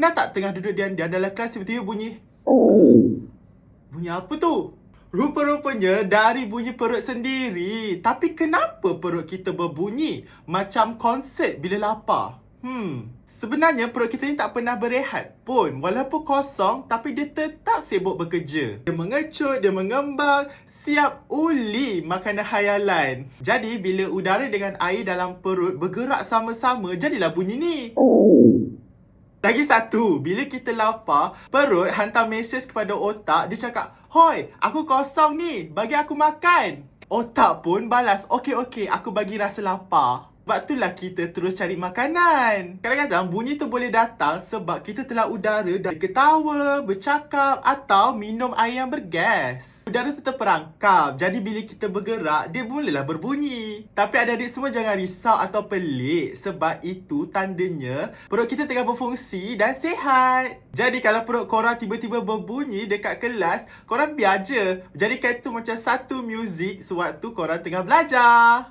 Pernah tak tengah duduk diam-diam dalam kelas tiba-tiba bunyi Bunyi apa tu? Rupa-rupanya dari bunyi perut sendiri. Tapi kenapa perut kita berbunyi macam konsert bila lapar? Hmm, sebenarnya perut kita ni tak pernah berehat pun. Walaupun kosong tapi dia tetap sibuk bekerja. Dia mengecut, dia mengembang, siap uli makanan hayalan. Jadi bila udara dengan air dalam perut bergerak sama-sama, jadilah bunyi ni. Lagi satu, bila kita lapar, perut hantar mesej kepada otak, dia cakap, Hoi, aku kosong ni, bagi aku makan. Otak pun balas, okey okey, aku bagi rasa lapar. Sebab itulah kita terus cari makanan. Kadang-kadang bunyi tu boleh datang sebab kita telah udara dari ketawa, bercakap atau minum air yang bergas. Udara tu terperangkap, jadi bila kita bergerak, dia mulalah berbunyi. Tapi adik-adik semua jangan risau atau pelik sebab itu tandanya perut kita tengah berfungsi dan sihat. Jadi kalau perut korang tiba-tiba berbunyi dekat kelas, korang biar je. Jadikan itu macam satu muzik sewaktu korang tengah belajar.